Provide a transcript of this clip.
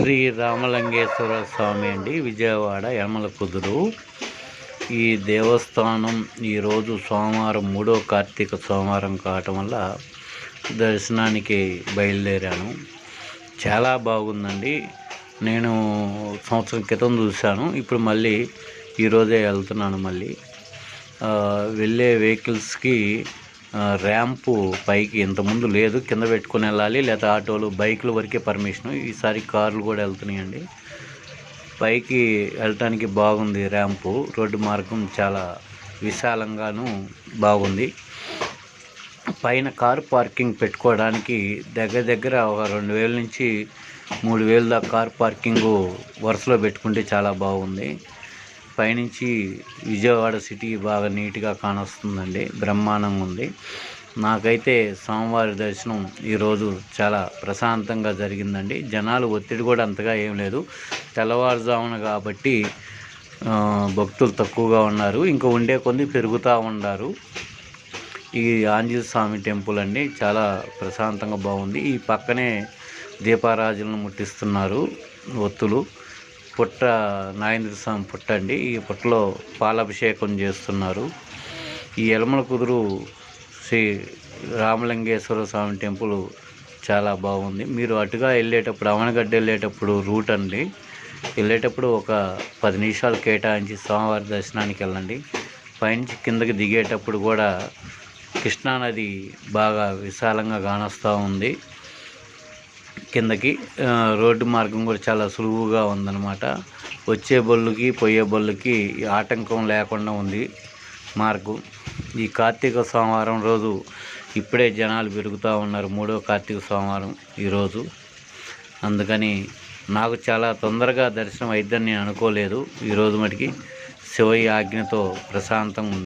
శ్రీ రామలింగేశ్వర స్వామి అండి విజయవాడ యమల కుదురు. ఈ దేవస్థానం ఈరోజు సోమవారం మూడో కార్తీక సోమవారం కావటం వల్ల దర్శనానికి బయలుదేరాను. చాలా బాగుందండి. నేను సంవత్సరం క్రితం చూశాను. ఇప్పుడు మళ్ళీ ఈరోజే వెళ్తున్నాను మళ్ళీ. వెళ్ళే వెహికల్స్కి ర్యాంపు పైకి ఇంతకుముందు లేదు కింద పెట్టుకుని వెళ్ళాలి లేదా ఆటోలు బైకులు వరకే పర్మిషన్ ఈసారి కార్లు కూడా వెళ్తున్నాయండి. పైకి వెళ్ళటానికి బాగుంది ర్యాంపు రోడ్డు మార్గం చాలా విశాలంగాను బాగుంది. పైన కారు పార్కింగ్ పెట్టుకోవడానికి దగ్గర దగ్గర ఒక రెండు వేల నుంచి మూడు వేల దాకా కార్ పార్కింగ్ వరుసలో పెట్టుకుంటే చాలా బాగుంది. పైనుంచి విజయవాడ సిటీ బాగా నీట్గా కానొస్తుందండి. బ్రహ్మాండంగా ఉంది. నాకైతే సోమవారి దర్శనం ఈరోజు చాలా ప్రశాంతంగా జరిగిందండి. జనాలు ఒత్తిడి కూడా అంతగా ఏం లేదు. తెల్లవారుజామున కాబట్టి భక్తులు తక్కువగా ఉన్నారు. ఇంకా ఉండే కొన్ని పెరుగుతూ ఉన్నారు ఈ ఆంజనేయ స్వామి టెంపుల్ అండి చాలా ప్రశాంతంగా బాగుంది. ఈ పక్కనే దీపారాజులను ముట్టిస్తున్నారు ఒత్తులు. పుట్ట నాగేంద్ర స్వామి పుట్ట అండి. ఈ పుట్టలో పాలాభిషేకం చేస్తున్నారు. ఈ ఎలమల కుదురు శ్రీ రామలింగేశ్వర స్వామి టెంపుల్ చాలా బాగుంది. మీరు అటుగా వెళ్ళేటప్పుడు అవనగడ్డ వెళ్ళేటప్పుడు రూట్ అండి. వెళ్ళేటప్పుడు ఒక పది నిమిషాలు కేటాయించి స్వామివారి దర్శనానికి వెళ్ళండి. పైనుంచి కిందకి దిగేటప్పుడు కూడా కృష్ణానది బాగా విశాలంగా కానొస్తూ ఉంది. కిందకి రోడ్డు మార్గం కూడా చాలా సులువుగా ఉందన్నమాట. వచ్చే బళ్ళుకి పోయే బళ్ళుకి ఆటంకం లేకుండా ఉంది మార్గం. ఈ కార్తీక సోమవారం రోజు ఇప్పుడే జనాలు పెరుగుతూ ఉన్నారు మూడో కార్తీక సోమవారం ఈరోజు అందుకని నాకు చాలా తొందరగా దర్శనం అయిద్దని నేను అనుకోలేదు. ఈరోజు మటుకి శివయ్య ఆజ్ఞతో ప్రశాంతంగా ఉంది.